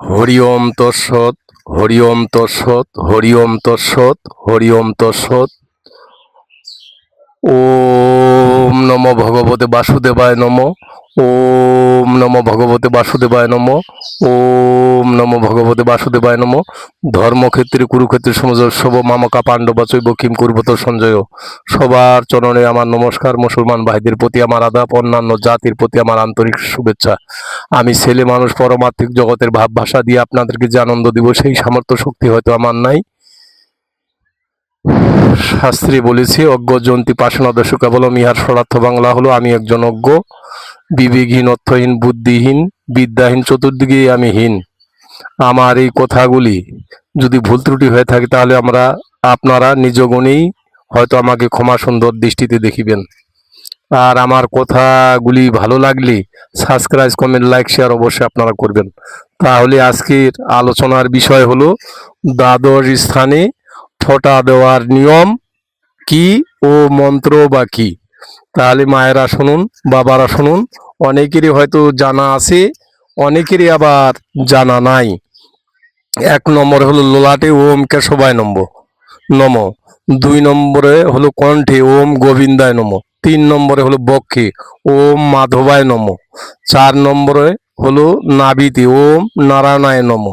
হরি ওম তৎসৎ হরি ওম তৎসৎ হরি ওম তৎসৎ হরি ওম তৎসৎ। ওম নম ভগবতে বাসুদেবায় নম। ওম নম ভগবতে বাসুদেবায় নম। ওম নম ভগবতে বাসুদেবায় নম। ধর্মক্ষেত্রে, কুরুক্ষেত্রে সমজস্ব মামকা পাণ্ডবা চৈব কিম কুর্বত সঞ্জয়। সবার চরণে আমার নমস্কার, মুসলমান ভাইদের প্রতি আমার আদাব, অন্যান্য জাতির প্রতি আমার আন্তরিক শুভেচ্ছা। আমি ছেলে মানুষ, পরমাত্মিক জগতের ভাব ভাষা দিয়ে আপনাদেরকে যে আনন্দ দিব, সেই সামর্থ্য, শক্তি হয়তো আমার নাই। শাস্ত্রে বলেছে, অজ্ঞ জন্তি পাশনা দশকা বলো ইহার সরার্থ বাংলা হলো, আমি একজন অজ্ঞ, বিবেকহীন, অর্থহীন, বুদ্ধিহীন, বিদ্যাহীন চতুর্দিকে আমি হীন। আমার এই কথাগুলি যদি ভুল ত্রুটি হয়ে থাকে, তাহলে আমরা, আপনারা নিজ গুণেই হয়তো আমাকে ক্ষমা সুন্দর দৃষ্টিতে দেখিবেন। আর আমার কথাগুলি ভালো লাগলে সাবস্ক্রাইব কমেন্ট লাইক শেয়ার অবশ্যই আপনারা করবেন। তাহলে আজকের আলোচনার বিষয় হলো, দ্বাদশ স্থানে ফোঁটা দেওয়ার নিয়ম কি ও মন্ত্র বা কি? তাহলে মায়েরা শুনুন, বাবারা শুনুন। অনেকেরই হয়তো জানা আছে, অনেকেরই আবার জানা নাই। এক নম্বরে হলো লোলাটে ওম কেশবায় নম্বর নম। দুই নম্বরে হলো কণ্ঠে ওম গোবিন্দায় নম। তিন নম্বরে হলো বক্ষে ওম মাধবায় নম। চার নম্বরে হলো নাবিতে ওম নারায়ণায় নম।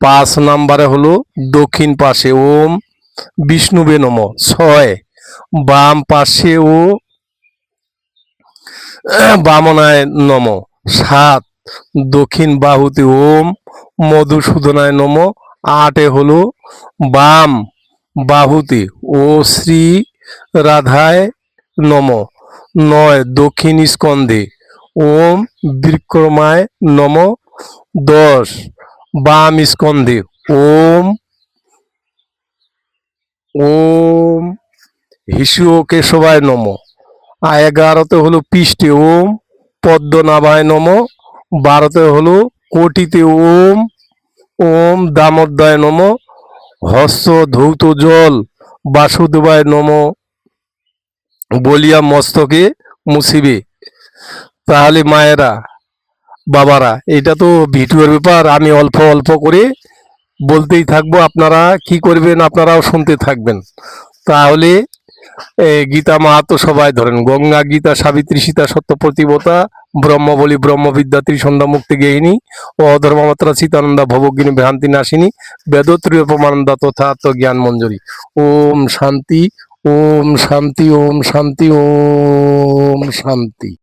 পাঁচ নম্বরে হলো দক্ষিণ পাশে ওম বিষ্ণুবে নম, ছয়। বাম পাশে ও বামনায় নম, সাত। দক্ষিণ বাহুতে ওম, মধুসূদনায় নম, আটে হলো বাম। বাহুতে ও শ্রী রাধায় নম, নয়। দক্ষিণ স্কন্ধে ওম বিক্রমায় নম, দশ। বাম স্কন্ধে, ওম ওম হিসু কেশবায় নম। আর এগারোতে হলো পৃষ্ঠে ওম, পদ্মনাভায় নম। বারোতে হলো কোটিতে ওম ওম দামোদয় নম। হস্ত ধৌত জল, বাসুদেবায় নম। বলিয়া মস্তকে মুছিবে। তাহলে মায়েরা বাবারা এটা তো ভিডিওর ব্যাপার। আমি অল্প অল্প করে বলতেই থাকব, আপনারা কি করবেন আপনারাও শুনতে থাকবেন। তাহলে গীতা মাহাতো সবাই ধরেন, গঙ্গা গীতা, সাবিত্রী সীতা সত্য প্রতিবতা ব্রহ্মবলী ব্রহ্মবিদ্যা ত্রিসন্ধ্যা মুক্তি গেহিনী ও অধর্মমাত্রা সীতানন্দা ভবগিনী ভ্রান্তি নাশিনী বেদত্রীয় প্রমানন্দা তথা জ্ঞান মঞ্জুরি। ওম শান্তি ওম শান্তি ওম শান্তি ওম শান্তি।